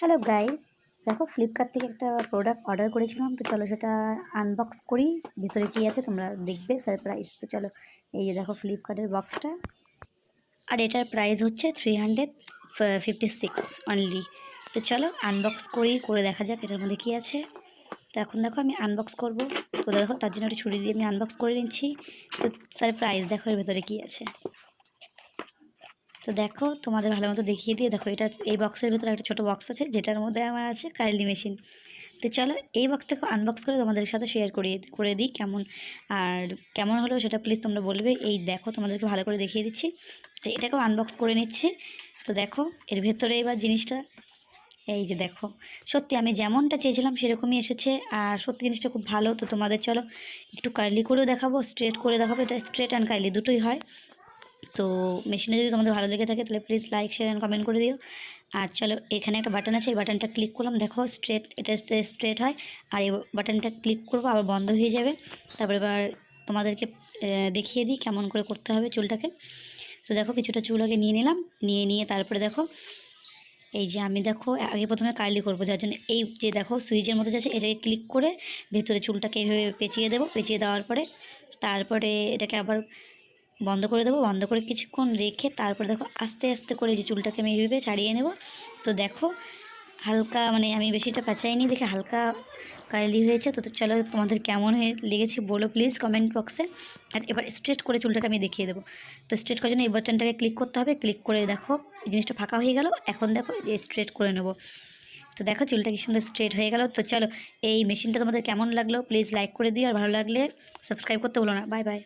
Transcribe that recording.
Hello guys দেখো Flipkart থেকে একটা প্রোডাক্ট অর্ডার করেছিলাম, তো চলো সেটা আনবক্স করি। ভিতরে কী আছে তোমরা দেখবে সারপ্রাইজ তো চলো, এই যে দেখো ফ্লিপকার্টের বক্সটা আর এটার প্রাইস হচ্ছে three hundred fifty six only তো চলো আনবক্স করি, করে দেখা যাক এটার মধ্যে কী আছে। তো এখন দেখো, আমি আনবক্স করব। তো দেখো, তার জন্য একটা ছুরি দিয়ে আমি আনবক্স করে নিচ্ছি। তো সারপ্রাইজ দেখো এর ভেতরে কী আছে। তো দেখো, তোমাদের ভালো মতো দেখিয়ে দিয়ে দেখো, এটা এই বক্সের ভেতরে একটা ছোটো বক্স আছে, যেটার মধ্যে আমার আছে কারেন্টলি মেশিন তো চলো, এই বক্সটাকে আনবক্স করে তোমাদের সাথে শেয়ার করিয়ে করে দিই কেমন। আর কেমন হলো সেটা প্লিজ তোমরা বলবে। এই দেখো, তোমাদেরকে ভালো করে দেখিয়ে দিচ্ছি। তো এটাকেও আনবক্স করে নিচ্ছি। তো দেখো, এর ভেতরে এবার জিনিসটা, এই যে দেখো, সত্যি আমি যেমনটা চেয়েছিলাম সেরকমই এসেছে। আর সত্যি জিনিসটা খুব ভালো। তো তোমাদের চলো, একটু কার্লি করেও দেখাবো স্ট্রেট করে দেখাবো। এটা স্ট্রেট অ্যান্ড কার্লি দুটোই হয়। তো মেশিনে যদি তোমাদের ভালো লেগে থাকে, তাহলে please like share and comment করে দিও। আর চলো, এখানে একটা বাটন আছে, এই বাটনটা ক্লিক করলাম, দেখো স্ট্রেট এটা স্ট্রেট হয়। আর এই বাটনটা ক্লিক করব, আবার বন্ধ হয়ে যাবে। তারপরে এবার তোমাদেরকে দেখিয়ে দিই কেমন করে করতে হবে চুলটাকে। তো দেখো, কিছুটা চুল আগে নিয়ে নিলাম, নিয়ে নিয়ে তারপরে দেখো, এই যে আমি দেখো, আগে প্রথমে কার্লি করব, যার জন্য এই যে দেখো, সুইচের মধ্যে যাচ্ছে, এটাকে ক্লিক করে ভেতরে চুলটাকে এইভাবে পেঁচিয়ে দেবো। পেঁচিয়ে দেওয়ার পরে, তারপরে এটাকে আবার বন্ধ করে দেবো, বন্ধ করে কিছুক্ষণ রেখে তারপরে দেখো আস্তে আস্তে করে যে চুলটাকে আমি এইভাবে ছাড়িয়ে নেব। তো দেখো হালকা মানে আমি বেশিটা পেঁচাইনি দেখে হালকা কাইলি হয়েছে। তো চলো তোমাদের কেমন হয়ে লেগেছে বলো প্লিজ কমেন্ট বক্সে আর এবার স্ট্রেট করে চুলটাকে আমি দেখিয়ে দেবো। তো স্ট্রেট করার জন্য এই বাটনটাকে ক্লিক করতে হবে। ক্লিক করে দেখো এই জিনিসটা ফাঁকা হয়ে গেল। এখন দেখো স্ট্রেট করে নেব। তো দেখো চুলটা কি সুন্দর স্ট্রেট হয়ে গেল। তো চলো এই মেশিনটা তোমাদের কেমন লাগল প্লিজ লাইক করে দিও। আর ভালো লাগলে সাবস্ক্রাইব করতে বলো না। Bye bye